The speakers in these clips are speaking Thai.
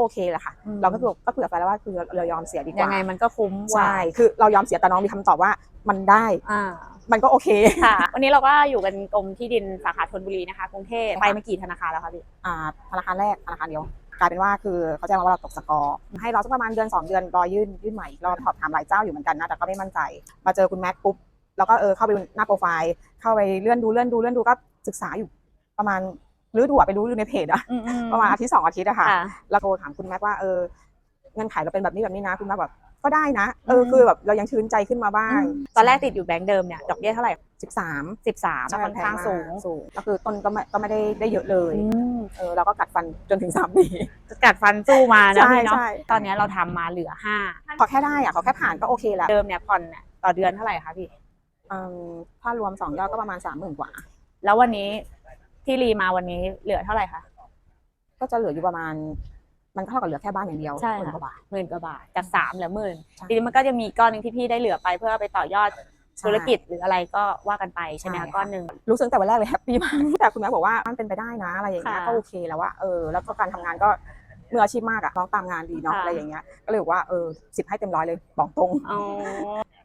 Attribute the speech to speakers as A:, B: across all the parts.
A: โอเคแหละค่ะ
B: อืม
A: เราก็คือก็เผื่อไปแล้วว่าคือเรายอมเสียดีก
B: ยั
A: ว่า
B: งไงมันก็คุ้มกว่า
A: ใช่คือเรายอมเสียแต่น้องมีคำตอบว่ามันได้
B: อ่า
A: มันก็โอเค
B: ค่ะ วันนี้เราก็อยู่กันกรมที่ดินสาขาธนบุรีนะคะกรุงเทพ
A: ค่ะ
B: ไปมากี่ธนาคารแล้วคะพี่
A: อ่าธนาคารแรกธนาคารเดียวกลายเป็นว่าคือเขาแจ้งมาว่าเราตกสกอร์ให้เราสักประมาณเดือนสองเดือนรอยื่นยื่นใหม่อีกรอบสอบถามหลายเจ้าอยู่เหมือนกันนะแต่ก็ไม่มั่นใจ มาเจอคุณแม็กปุ๊บแล้วก็เออเข้าไปดูหน้าโปรไฟล์ เข้าไปเลื่อนดูเลื่อนดูเลื่อนดูก็ศึกษาอยู่ประมาณ รื้อดูอะไปรู้ดูในเพจอะประมาณอาทิตย์สองอาทิตย์อะค่ะ
B: ค่ะ
A: แล้วโทรถามคุณแม็กว่าเออเงื่อนไขเราเป็นแบบนี้แบบนี้นะคุณแม็กแบบก็ได้นะเอออ
B: ม
A: คือแบบเรายังชื้นใจขึ้นมาบ้าง
B: ตอนแรกติดอยู่แบงก์เดิมเนี่ยดอกเบี้ยเท่าไหร่
A: สิบสาม
B: สิบสามค่อนข้างสูง
A: สูงก็คือต้นก็ไม่ก็ไม่ได้ได้เยอะเลย
B: อืม
A: เออเราก็กัดฟันจนถึงสามปี
B: กัดฟันสู้มานะ
A: ใช่
B: พี่เนาะ
A: ใช่
B: ตอนนี้เราทำมาเหลือห้า
A: ขอแค่ได้อะขอแค่ผ่านก็โอเคแล้ว
B: เดิมเนี่ยผ่อนเนี่ยต่อเดือนเท่าไหร่คะพี่
A: เอิ่มถ้ารวมสองยอดก็ประมาณสามหมื่นกว่า
B: แล้ววันนี้ ที่รีมาวันนี้เหลือเท่าไหร่คะ
A: ก็จะเหลืออยู่ประมาณ มันก็เท่ากับเหลือแค่บ้านอย่างเดียว
B: ใช่
A: หมื่น
B: ค่ะ
A: กว่าบาท
B: หมื่นกว่าบาทจากสามเหลือหมื่น
A: ใช่
B: ทีนี้มันก็จะมีก้อนหนึ่งที่พี่ได้เหลือไปเพื่อไปต่อยอด
A: ใช่
B: ธุรกิจหรืออะไรก็ว่ากันไปใช่ไหม
A: ใช่
B: คะ
A: ค่ะ
B: ก้อนหนึ่ง
A: รู้สึกตั้งแต่วันแรกเลยแฮปปี้มาก แต่คุณแม่บอกว่ามันเป็นไปได้นะอะไรอย่างเงี้ย
B: ค่ะ
A: ก็โอเคแล้วว่าเออแล้วก็การทำงานก็มืออาชีพมากอะน้องตามงานดีเนาะ
B: ค่ะ
A: อะไรอย่างเงี้ยก็เลยบอกว่าเออสิบให้เต็มร้อยเลยบอกตรง
B: อ๋อ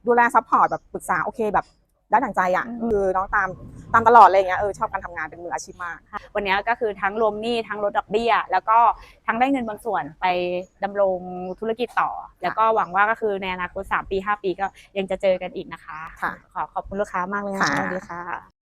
A: ดูแลซัพพอร์ตแบบปรึกษาโอเคแบบได้ดั่งใจอะ
B: อืม
A: คือน้องตาม ตามตลอดอะไรอย่างเงี้ยเออชอบการทำงานเป็นมืออาชีพมาก
B: วันนี้ก็คือทั้งรวมหนี้ทั้งลดดอกเบี้ย แล้วก็ทั้งได้เงินบางส่วนไปดำรงธุรกิจต่อ แล้วก็หวังว่าก็คือในอนาคต3ปี 5 ปีก็ยังจะเจอกันอีกนะคะ
A: ค่ะ
B: ขอขอบคุณลูกค้ามากเลยนะ
A: ค่ะ
B: สวัสดีค่ะ